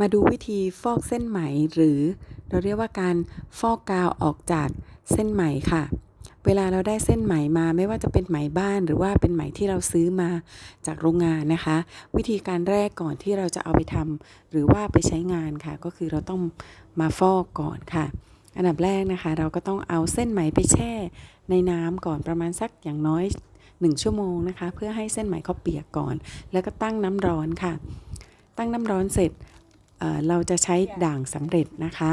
มาดูวิธีฟอกเส้นไหมหรือเราเรียกว่าการฟอกกาวออกจากเส้นไหมค่ะ เวลาเราได้เส้นไหมมาไม่ว่าจะเป็นไหมบ้านหรือว่าเป็นไหมที่เราซื้อมาจากโรงงานนะคะ วิธีการแรกก่อนที่เราจะเอาไปทำหรือว่าไปใช้งานค่ะ ก็คือเราต้องมาฟอกก่อนค่ะ อันดับแรกนะคะ เราก็ต้องเอาเส้นไหมไปแช่ในน้ำก่อนประมาณสักอย่างน้อย1ชั่วโมงนะคะ เพื่อให้เส้นไหมเขาเปียกก่อน แล้วก็ตั้งน้ำร้อนค่ะ ตั้งน้ำร้อนเสร็จ เเราจะใช้ด่างสำเร็จนะคะ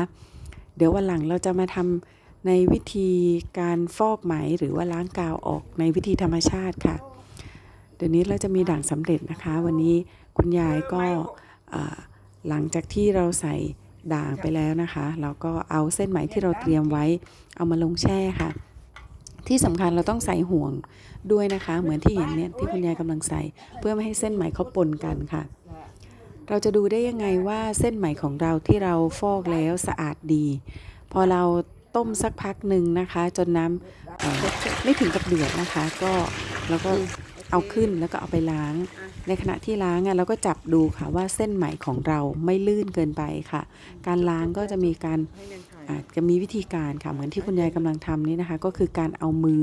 เดี๋ยววันหลังเราจะมาทำในวิธีการฟอกไหมหรือว่าล้างกาวออกในวิธีธรรมชาติค่ะ เดี๋ยวนี้เราจะมีด่างสำเร็จนะคะ วันนี้คุณยายก็หลังจากที่เราใส่ด่างไปแล้วนะคะ เราก็เอาเส้นไหมที่เราเตรียมไว้ เอามาลงแช่ค่ะ ที่สำคัญเราต้องใส่ห่วงด้วยนะคะ เหมือนที่เห็นเนี่ยที่คุณยายกำลังใส่ เพื่อไม่ให้เส้นไหมเขาปนกันค่ะ เราจะดูได้ยังไงว่าเส้นไหมของเราที่เราฟอกแล้วสะอาดดี พอเราต้มสักพักหนึ่งนะคะ จนน้ำไม่ถึงกับเดือดนะคะ ก็เราก็เอาขึ้นแล้วก็เอาไปล้าง ในขณะที่ล้างเราก็จับดูค่ะว่าเส้นไหมของเราไม่ลื่นเกินไปค่ะ การล้างก็จะมีการจะมีวิธีการค่ะเหมือนที่คุณยายกำลังทำนี่นะคะ ก็คือการเอามือ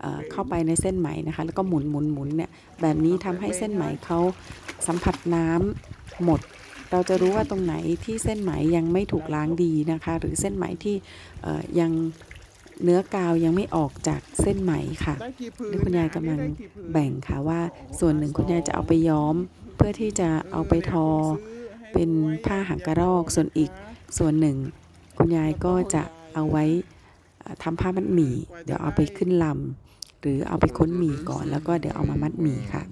เอ่อเข้าไปในเส้นไหมนะคะ แล้วก็หมุนหมุนหมุนเนี่ยแบบนี้ทำให้เส้นไหมเขาสัมผัสน้ำ หมด เราจะรู้ว่าตรงไหนที่เส้นไหมยังไม่ถูกล้างดีนะคะ หรือเส้นไหมที่ยังเนื้อกาวยังไม่ออกจากเส้นไหมค่ะได้กี่ผืนนี่คุณยายกำลังแบ่งค่ะว่า ส่วนหนึ่งคุณยายจะเอาไปย้อม เพื่อที่จะเอาไปทอ เป็นผ้าหางกระรอก ส่วนอีกส่วนหนึ่ง คุณยายก็จะเอาไว้ทำผ้ามัดหมี่ เดี๋ยวเอาไปขึ้นลำหรือเอาไปค้นหมี่ก่อนแล้วก็เดี๋ยวเอามามัดหมี่ค่ะ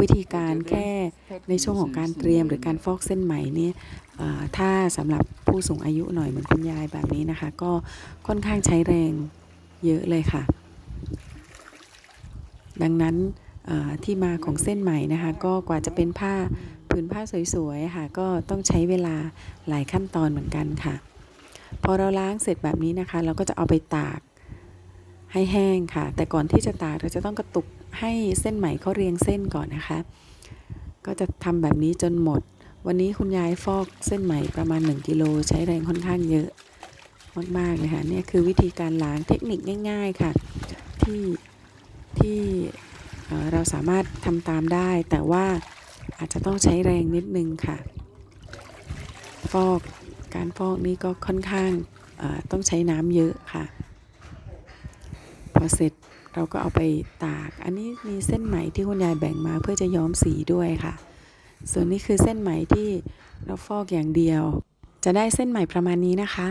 วิธีการแค่ในช่วงของการเตรียมหรือการฟอกเส้นไหมเนี่ยเอ่อถ้าสำหรับผู้สูงอายุหน่อยเหมือนคุณยายแบบนี้นะคะ ก็ค่อนข้างใช้แรงเยอะเลยค่ะ ดังนั้นเอ่อที่มาของเส้นไหมนะคะ ก็กว่าจะเป็นผ้าผืนผ้าสวยๆค่ะ ก็ต้องใช้เวลาหลายขั้นตอนเหมือนกันค่ะ พอเราล้างเสร็จแบบนี้นะคะ เราก็จะเอาไปตากให้แห้งค่ะ แต่ก่อนที่จะตากเราจะต้องกระตุก ให้เส้นไหมเขาเรียงเส้นก่อนนะคะ ก็จะทำแบบนี้จนหมด วันนี้คุณยายฟอกเส้นไหมประมาณ 1กิโลใช้แรงค่อนข้างเยอะมากๆเลยค่ะเนี่ยคือวิธีการล้างเทคนิคง่าย ๆค่ะ ที่ที่เอ่อเราสามารถทำตามได้ แต่ว่าอาจจะต้องใช้แรงนิดนึงค่ะ ฟอกการฟอกนี่ก็ค่อนข้างต้องใช้น้ำเยอะค่ะ พอเสร็จ เราก็เอาไปตาก อันนี้มีเส้นไหมที่คุณยายแบ่งมาเพื่อจะย้อมสีด้วยค่ะ ส่วนนี้คือเส้นไหมที่เราฟอกอย่างเดียว จะได้เส้นไหมประมาณนี้นะคะ